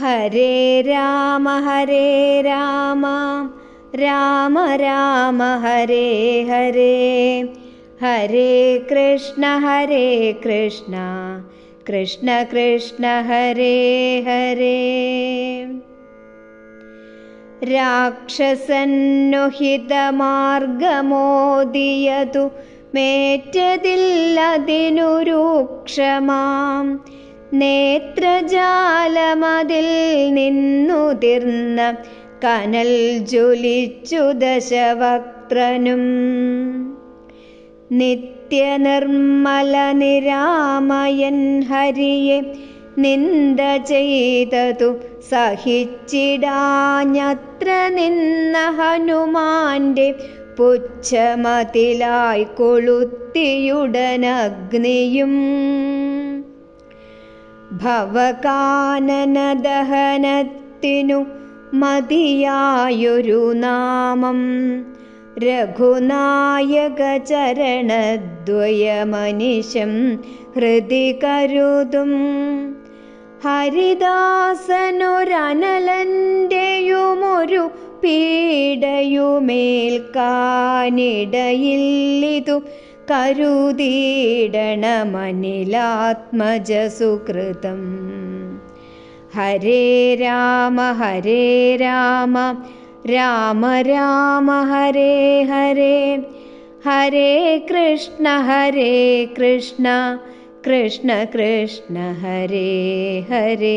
हरे राम हरे राम। राम राम हरे हरे। हरे कृष्ण हरे कृष्ण। कृष्ण कृष्ण हरे हरे। राक्षसन्नुहितमार्गमोदयतु मेचतिल्दिनुरूक्ष നേത്രജാലമതിൽ നിന്നുതിർന്ന കനൽ ജ്വലിച്ചു ദശവക്ത്രനും. നിത്യനിർമ്മല നിരാമയൻ ഹരിയെ നിന്ദ ചെയ്തതു സഹിച്ചിടാഞ്ഞത്ര നിന്ന ഹനുമാന്റെ പുച്ഛമതിലായി കൊളുത്തിയുടനഗ്നിയും. ഭവകാനനദഹനത്തിനു മതിയായൊരു നാമം. രഘുനായക ചരണദ്വയമനിശം ഹൃദി കരുതും. ഹരിദാസനൊരനലന്റെയുമൊരു പീഡയുമേൽക്കാനിടയില്ലിതു करुदीडनमनिलात्मजसुकृतं हरे राम हरे राम राम राम हरे हरे हरे कृष्ण हरे कृष्ण कृष्ण कृष्ण हरे हरे